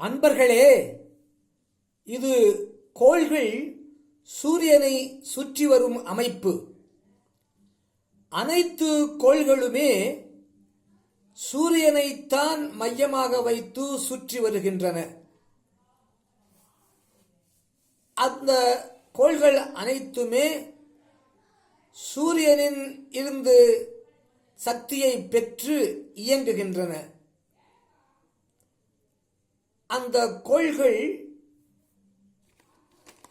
அன்பர்களே இது கோள்கள் சூரியனை சுற்றி வரும் அமைப்பு. அனைத்து கோள்களுமே சூரியனைத்தான் மையமாக வைத்து சுற்றி வருகின்றன. அந்த கோள்கள் அனைத்துமே சூரியனின் இருந்து சக்தியை பெற்று இயங்குகின்றன. அந்த கோள்கள்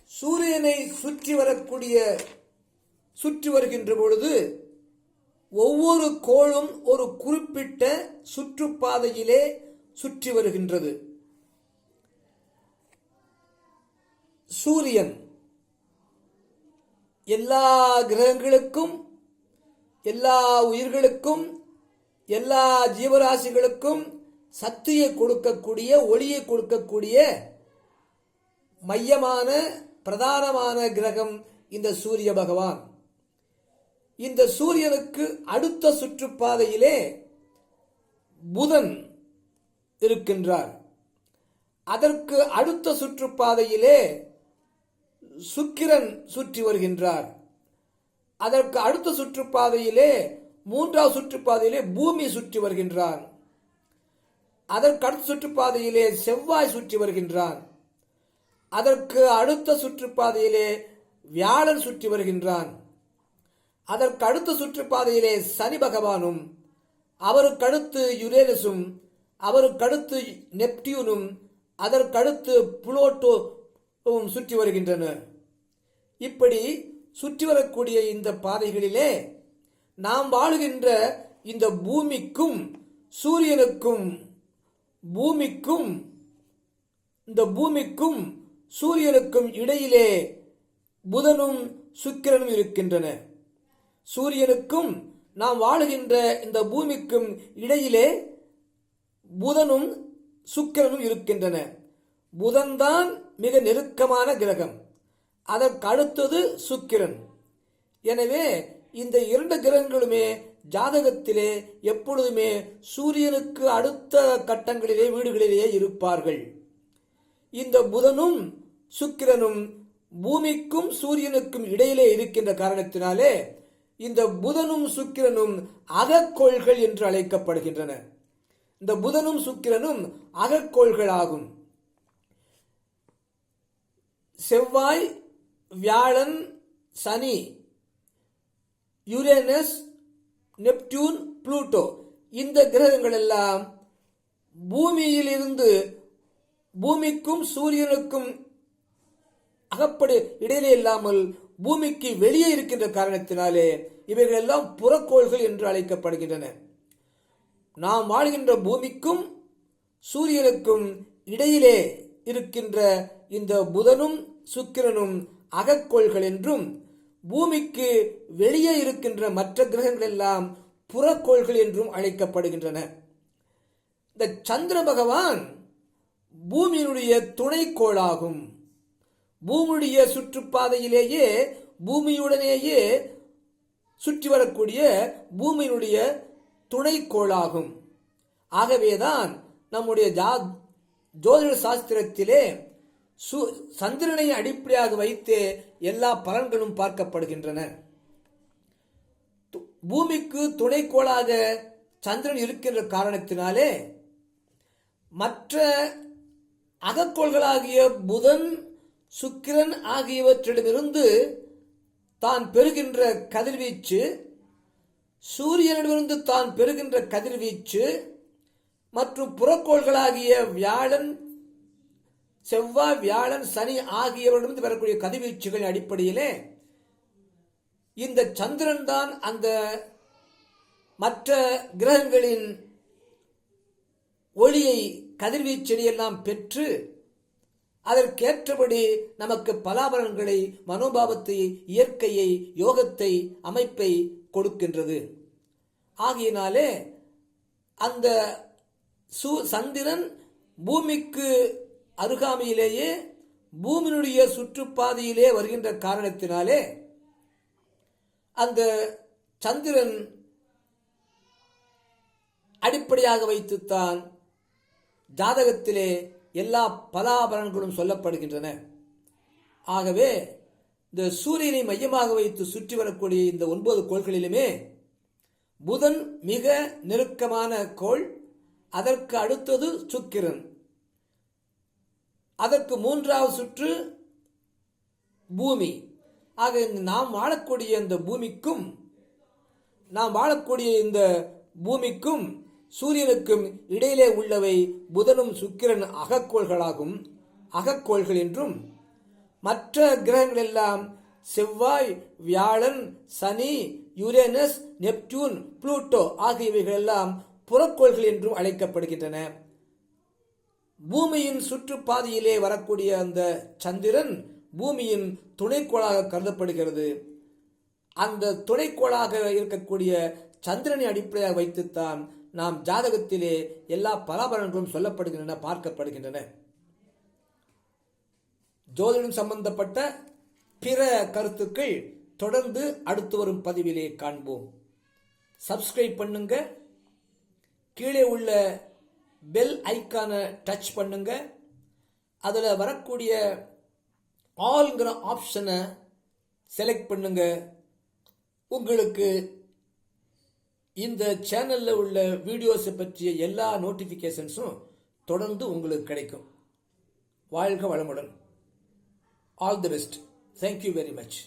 சூரியனை சுற்றி வரக்கூடிய சுற்றி வருகின்ற பொழுது ஒவ்வொரு கோளும் ஒரு குறிப்பிட்ட சுற்றுப்பாதையிலே சுற்றி வருகின்றது. சூரியன் எல்லா கிரகங்களுக்கும் எல்லா உயிர்களுக்கும் எல்லா ஜீவராசிகளுக்கும் சக்தியை கொடுக்கக்கூடிய ஒளியை கொடுக்கக்கூடிய மையமான பிரதானமான கிரகம் இந்த சூரிய பகவான். இந்த சூரியனுக்கு அடுத்த சுற்றுப்பாதையிலே புதன் இருக்கின்றார். அதற்கு அடுத்த சுற்றுப்பாதையிலே சுக்கிரன் சுற்றி வருகின்றார். அதற்கு அடுத்த சுற்றுப்பாதையிலே மூன்றாவது சுற்றுப்பாதையிலே பூமி சுற்றி வருகின்றார். அதற்கு அடுத்த சுற்றுப்பாதையிலே செவ்வாய் சுற்றி வருகின்றான் அதற்கு அடுத்த சுற்றுப்பாதையிலே வியாழன் சுற்றி வருகின்றான். அதற்கு அடுத்த சுற்றுப்பாதையிலே சனி பகவானும் அவருக்கடுத்து யுரேனஸும் அவருக்கடுத்து நெப்டியூனும் அதற்கடுத்து புளோட்டோவும் சுற்றி வருகின்றன. இப்படி சுற்றி வரக்கூடிய இந்த பாதைகளிலே நாம் வாழுகின்ற இந்த பூமிக்கும் சூரியனுக்கும் பூமிக்கும் இந்த பூமிக்கும் சூரியனுக்கும் இடையிலே புதனும் சுக்கிரனும் இருக்கின்றன. சூரியனுக்கும் நாம் வாழுகின்ற இந்த பூமிக்கும் இடையிலே புதனும் சுக்கிரனும் இருக்கின்றன. புதன்தான் மிக நெருக்கமான கிரகம். அதற்கு அடுத்தது சுக்கிரன். எனவே இந்த இரண்டு கிரகங்களுமே ஜாதகத்திலே எப்பொழுதுமே சூரியனுக்கு அடுத்த கட்டங்களிலே வீடுகளிலேயே இருப்பார்கள். இந்த புதனும் சுக்கிரனும் பூமிக்கும் சூரியனுக்கும் இடையிலே இருக்கின்ற காரணத்தினாலே இந்த புதனும் சுக்கிரனும் அகக்கோள்கள் என்று அழைக்கப்படுகின்றன. இந்த புதனும் சுக்கிரனும் அகக்கோள்கள் ஆகும் செவ்வாய் வியாழன் சனி யுரேனஸ் நெப்டியூன் புளூட்டோ. இந்த கிரகங்கள் எல்லாம் பூமியில் இருந்து பூமிக்கும் சூரியனுக்கும் அகப்படு இடையிலே இல்லாமல் பூமிக்கு வெளியே இருக்கின்ற காரணத்தினாலே இவைகள் எல்லாம் புறக்கோள்கள் என்று அழைக்கப்படுகின்றன. நாம் வாழ்கின்ற பூமிக்கும் சூரியனுக்கும் இடையிலே இருக்கின்ற இந்த புதனும் சுக்கிரனும் அகக்கோள்கள் என்றும் பூமிக்கு வெளியே இருக்கின்ற மற்ற கிரகங்கள் எல்லாம் புறக்கோள்கள் என்றும் அழைக்கப்படுகின்றன. இந்த சந்திர பகவான் பூமியினுடைய துணைக்கோளாகும். பூமியுடைய சுற்றுப்பாதையிலேயே பூமியுடனேயே சுற்றி வரக்கூடிய பூமியினுடைய துணைக்கோளாகும். ஆகவேதான் நம்முடைய ஜா ஜோதிட சாஸ்திரத்திலே சு சந்திரனை அடிப்படையாக வைத்தே எல்லா பலன்களும் பார்க்கப்படுகின்றன. பூமிக்கு துணைக்கோளாக சந்திரன் இருக்கின்ற காரணத்தினாலே மற்ற அகக்கோள்களாகிய புதன் சுக்கிரன் ஆகியவற்றிடமிருந்து தான் பெறுகின்ற கதிர்வீச்சு சூரியனிடமிருந்து தான் பெறுகின்ற கதிர்வீச்சு மற்றும் புறக்கோள்களாகிய வியாழன் செவ்வாய் வியாழன் சனி ஆகியவரிடமிருந்து வரக்கூடிய கதிர்வீச்சுகளின் அடிப்படையிலே இந்த சந்திரன் தான் அந்த மற்ற கிரகங்களின் ஒளியை கதிர்வீச்செடியெல்லாம் பெற்று அதற்கேற்றபடி நமக்கு பலாபலன்களை மனோபாவத்தை இயற்கையை யோகத்தை அமைப்பை கொடுக்கின்றது. ஆகையினாலே அந்த சூ சந்திரன் பூமிக்கு அருகாமையிலேயே பூமியினுடைய சுற்றுப்பாதையிலே வருகின்ற காரணத்தினாலே அந்த சந்திரன் அடிப்படையாக வைத்துத்தான் ஜாதகத்திலே எல்லா பலாபலன்களும் சொல்லப்படுகின்றன. ஆகவே இந்த சூரியனை மையமாக வைத்து சுற்றி வரக்கூடிய இந்த ஒன்பது கோள்களிலுமே புதன் மிக நெருக்கமான கோள் அதற்கு அடுத்தது சுக்கிரன். அதற்கு மூன்றாவது சுற்று பூமி. ஆக நாம் வாழக்கூடிய இந்த பூமிக்கும் நாம் வாழக்கூடிய இந்த பூமிக்கும் சூரியனுக்கும் இடையிலே உள்ளவை புதனும் சுக்கிரன் அகக்கோள்களாகும். அகக்கோள்கள் என்றும் மற்ற கிரகங்கள் எல்லாம் செவ்வாய் வியாழன் சனி யுரேனஸ் நெப்டியூன் புளூட்டோ ஆகியவைகள் எல்லாம் புறக்கோள்கள் என்றும் அழைக்கப்படுகின்றன. பூமியின் சுற்றுப்பாதையிலே வரக்கூடிய அந்த சந்திரன் பூமியின் துணைக்கோளாக கருதப்படுகிறது. அந்த துணைக்கோளாக இருக்கக்கூடிய சந்திரனை அடிப்படையாக வைத்துத்தான் நாம் ஜாதகத்திலே எல்லா பலாபலன்களும் சொல்லப்படுகின்றன பார்க்கப்படுகின்றன. ஜோதிடம் சம்பந்தப்பட்ட பிற கருத்துக்கள் தொடர்ந்து அடுத்து வரும் பதிவிலே காண்போம். சப்ஸ்கிரைப் பண்ணுங்க. கீழே உள்ள பெல் ஐக்கானை டச் பண்ணுங்க. அதில் வரக்கூடிய ஆல்ங்கிற ஆப்ஷனை செலக்ட் பண்ணுங்க. உங்களுக்கு இந்த சேனலில் உள்ள வீடியோஸை பற்றிய எல்லா நோட்டிஃபிகேஷன்ஸும் தொடர்ந்து உங்களுக்கு கிடைக்கும். வாழ்க வளமுடன். All the best thank you very much